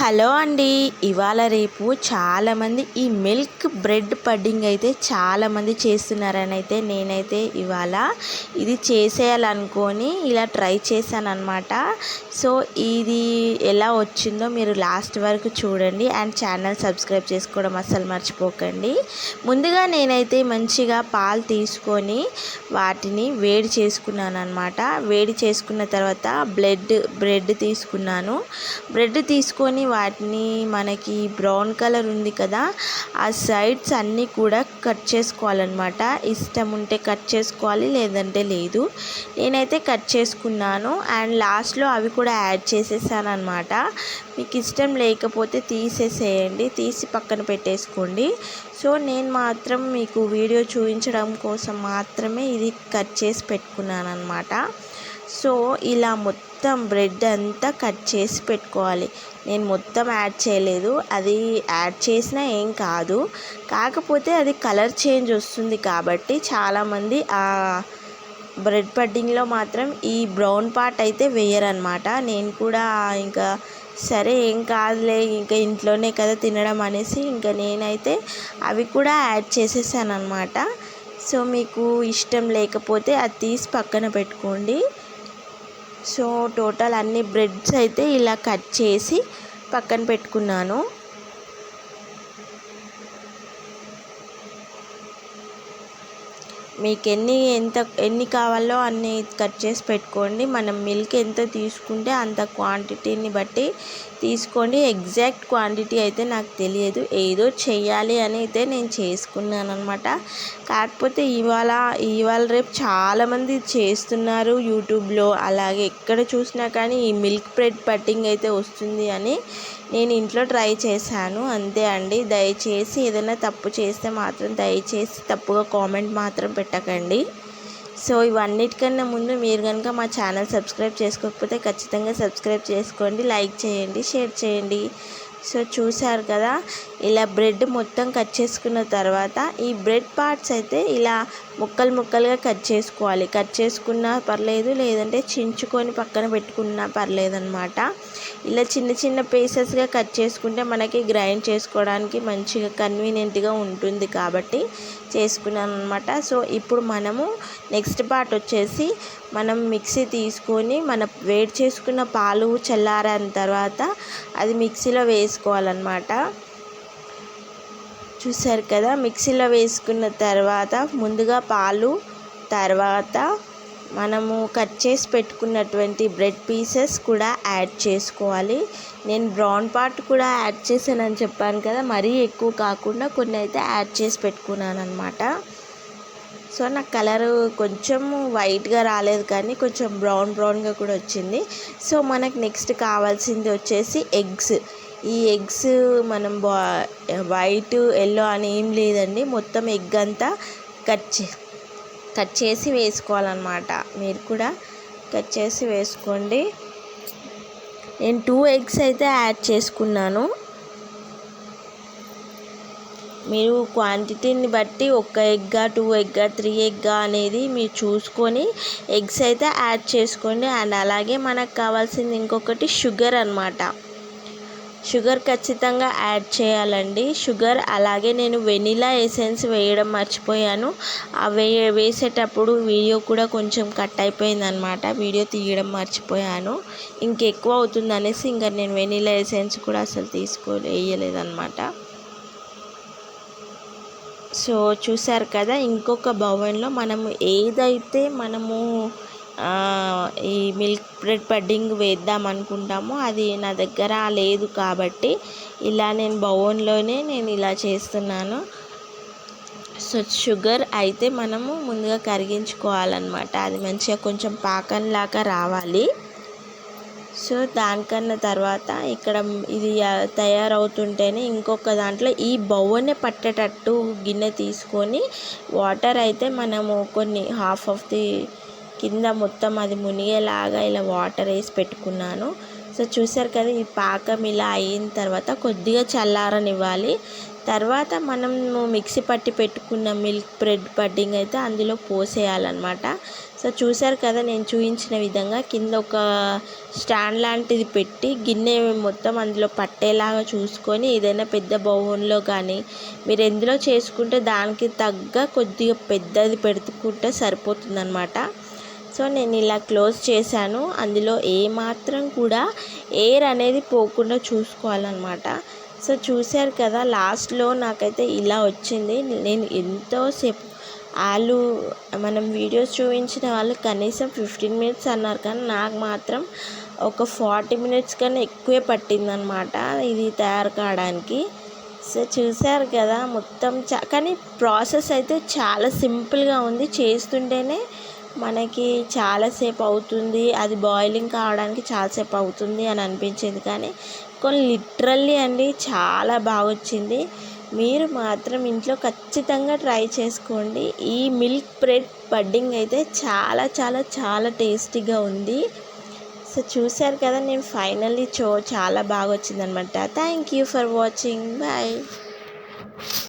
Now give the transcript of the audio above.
Hello అండి. ఇవాళ రేపు చాలామంది ఈ మిల్క్ బ్రెడ్ పడ్డింగ్ అయితే చాలామంది చేస్తున్నారని అయితే నేనైతే ఇవాళ ఇది చేసేయాలనుకొని ఇలా ట్రై చేశానమాట సో ఇది ఎలా వచ్చిందో మీరు లాస్ట్ వరకు చూడండి అండ్ ఛానల్ సబ్స్క్రైబ్ చేసుకోవడం అస్సలు మర్చిపోకండి. ముందుగా నేనైతే మంచిగా పాలు తీసుకొని వాటిని వేడి చేసుకున్నాను అనమాట వేడి చేసుకున్న తర్వాత బ్లెడ్ బ్రెడ్ తీసుకున్నాను. బ్రెడ్ తీసుకొని వాటిని మనకి బ్రౌన్ కలర్ ఉంది కదా ఆ సైడ్స్ అన్నీ కూడా కట్ చేసుకోవాలన్నమాట. ఇష్టం ఉంటే కట్ చేసుకోవాలి లేదంటే లేదు. నేనైతే కట్ చేసుకున్నాను. అండ్ లాస్ట్లో అవి కూడా యాడ్ చేసేసాను అనమాట మీకు ఇష్టం లేకపోతే తీసేసేయండి. తీసి పక్కన పెట్టేసుకోండి. సో నేను మాత్రం మీకు వీడియో చూపించడం కోసం మాత్రమే ఇది కట్ చేసి పెట్టుకున్నాను అనమాట సో ఇలా మొత్తం బ్రెడ్ అంతా కట్ చేసి పెట్టుకోవాలి. నేను మొత్తం యాడ్ చేయలేదు. అది యాడ్ చేసినా ఏం కాదు. కాకపోతే అది కలర్ చేంజ్ వస్తుంది కాబట్టి చాలామంది ఆ బ్రెడ్ పడ్డింగ్లో మాత్రం ఈ బ్రౌన్ పార్ట్ అయితే వేయరనమాట నేను కూడా ఇంకా సరే ఏం కాదులే ఇంకా ఇంట్లోనే కదా తినడం అనేసి ఇంకా నేనైతే అవి కూడా యాడ్ చేసేసాను అనమాట సో మీకు ఇష్టం లేకపోతే అది తీసి పక్కన పెట్టుకోండి. సో టోటల్ అన్ని బ్రెడ్స్ అయితే ఇలా కట్ చేసి పక్కన పెట్టుకున్నాను. మీకు ఎన్ని ఎంత ఎన్ని కావాలో అన్ని కట్ చేసి పెట్టుకోండి. మనం మిల్క్ ఎంత తీసుకుంటే అంత క్వాంటిటీని బట్టి తీసుకోండి. ఎగ్జాక్ట్ క్వాంటిటీ అయితే నాకు తెలియదు. ఏదో చేయాలి అని అయితే నేను చేసుకున్నాను అనమాట కాకపోతే ఇవాళ ఇవాళ రేపు చాలామంది చేస్తున్నారు యూట్యూబ్లో. అలాగే ఎక్కడ చూసినా కానీ ఈ మిల్క్ బ్రెడ్ పట్టింగ్ అయితే వస్తుంది అని నేను ఇంట్లో ట్రై చేశాను అంతే అండి. దయచేసి ఏదైనా తప్పు చేస్తే మాత్రం దయచేసి తప్పుగా కామెంట్ మాత్రం పెట్టకండి. సో ఇవన్నిటికన్నా ముందు మీరు కనుక మా ఛానల్ సబ్స్క్రైబ్ చేసుకోకపోతే ఖచ్చితంగా సబ్స్క్రైబ్ చేసుకోండి లైక్ చేయండి షేర్ చేయండి. సో చూశారు కదా ఇలా బ్రెడ్ మొత్తం కట్ చేసుకున్న తర్వాత ఈ బ్రెడ్ పార్ట్స్ అయితే ఇలా ముక్కలు ముక్కలుగా కట్ చేసుకోవాలి. కట్ చేసుకున్నా పర్లేదు లేదంటే చించుకొని పక్కన పెట్టుకున్నా పర్లేదు అనమాట ఇలా చిన్న చిన్న పీసెస్గా కట్ చేసుకుంటే మనకి గ్రైండ్ చేసుకోవడానికి మంచిగా కన్వీనియంట్గా ఉంటుంది కాబట్టి చేసుకున్నాను అనమాట సో ఇప్పుడు మనము నెక్స్ట్ పార్ట్ వచ్చేసి మనం మిక్సీ తీసుకొని మన వేడి చేసుకున్న పాలు చల్లారిన తర్వాత అది మిక్సీలో వేసుకోవాలన్నమాట. చూసారు కదా మిక్సీలో వేసుకున్న తర్వాత ముందుగా పాలు తర్వాత మనము కట్ చేసి పెట్టుకున్నటువంటి బ్రెడ్ పీసెస్ కూడా యాడ్ చేసుకోవాలి. నేను బ్రౌన్ పార్ట్ కూడా యాడ్ చేశానని చెప్పాను కదా మరీ ఎక్కువ కాకుండా కొన్ని అయితే యాడ్ చేసి పెట్టుకున్నాను అనమాట సో నాకు కలర్ కొంచెం వైట్గా రాలేదు కానీ కొంచెం బ్రౌన్ బ్రౌన్గా కూడా వచ్చింది. సో మనకు నెక్స్ట్ కావాల్సింది వచ్చేసి ఎగ్స్. ఈ ఎగ్స్ మనం బా వైట్ ఎల్లో అని ఏం లేదండి. మొత్తం ఎగ్ అంతా కట్ చే కట్ చేసి వేసుకోవాలన్నమాట. మీరు కూడా కట్ చేసి వేసుకోండి. నేను టూ ఎగ్స్ అయితే యాడ్ చేసుకున్నాను. మీరు క్వాంటిటీని బట్టి ఒక ఎగ్గా టూ ఎగ్గా త్రీ ఎగ్గా అనేది మీరు చూసుకొని ఎగ్స్ అయితే యాడ్ చేసుకోండి. అండ్ అలాగే మనకు కావాల్సింది ఇంకొకటి షుగర్ అనమాట షుగర్ ఖచ్చితంగా యాడ్ చేయాలండి. షుగర్ అలాగే నేను వెనిలా ఎసెన్స్ వేయడం మర్చిపోయాను. ఆ వే వేసేటప్పుడు వీడియో కూడా కొంచెం కట్ అయిపోయింది అనమాట వీడియో తీయడం మర్చిపోయాను. ఇంకెక్కువ అవుతుంది అనేసి ఇంకా నేను వెనిలా ఎసెన్స్ కూడా అసలు తీసుకో వేయలేదన్నమాట. సో చూసారు కదా ఇంకొక బౌన్లో మనము ఏదైతే మనము ఈ మిల్క్ బ్రెడ్ పడ్డింగ్ వేద్దాం అనుకుంటామో. అది నా దగ్గర లేదు కాబట్టి ఇలా నేను బౌన్లోనే నేను ఇలా చేస్తున్నాను. సో షుగర్ అయితే మనము ముందుగా కరిగించుకోవాలన్నమాట. అది మంచిగా కొంచెం పాకంలాగా రావాలి. సో దానికన్నా తర్వాత ఇక్కడ ఇది తయారవుతుంటేనే ఇంకొక దాంట్లో ఈ బౌవనే పట్టేటట్టు గిన్నె తీసుకొని వాటర్ అయితే మనము కొన్ని హాఫ్ ఆఫ్ ది కింద మొత్తం అది మునిగేలాగా ఇలా వాటర్ వేసి పెట్టుకున్నాను. సో చూసారు కదా ఈ పాకం ఇలా అయిన తర్వాత కొద్దిగా చల్లారనివ్వాలి. తర్వాత మనం మిక్సీ పట్టి పెట్టుకున్న మిల్క్ బ్రెడ్ పడ్డింగ్ అయితే అందులో పోసేయాలన్నమాట. సో చూసారు కదా నేను చూపించిన విధంగా కింద ఒక స్టాండ్ లాంటిది పెట్టి గిన్నె మొత్తం అందులో పట్టేలాగా చూసుకొని ఏదైనా పెద్ద బౌన్లో కానీ మీరు ఎందులో చేసుకుంటే దానికి తగ్గ కొద్దిగా పెద్దది పెట్టుకుంటే సరిపోతుందన్నమాట. సో నేను ఇలా క్లోజ్ చేశాను. అందులో ఏమాత్రం కూడా ఎయిర్ అనేది పోకుండా చూసుకోవాలన్నమాట. సో చూశారు కదా లాస్ట్లో నాకైతే ఇలా వచ్చింది. నేను ఎంతోసేపు వాళ్ళు మనం వీడియోస్ చూపించిన వాళ్ళు కనీసం ఫిఫ్టీన్ మినిట్స్ అన్నారు. కానీ నాకు మాత్రం ఒక ఫార్టీ మినిట్స్ కన్నా ఎక్కువే పట్టిందనమాట ఇది తయారు కావడానికి. సో చూసారు కదా మొత్తం చా కానీ ప్రాసెస్ అయితే చాలా సింపుల్గా ఉంది. చేస్తుంటేనే మనకి చాలాసేపు అవుతుంది. అది బాయిలింగ్ కావడానికి చాలాసేపు అవుతుంది అని అనిపించింది. కానీ కొన్ని లిటరల్లీ అండి చాలా బాగా వచ్చింది. మీరు మాత్రం ఇంట్లో ఖచ్చితంగా ట్రై చేసుకోండి. ఈ మిల్క్ బ్రెడ్ బడ్డింగ్ అయితే చాలా చాలా చాలా టేస్టీగా ఉంది. సో చూశారు కదా నేను ఫైనల్లీ చో చాలా బాగా వచ్చిందనమాట thank you for watching bye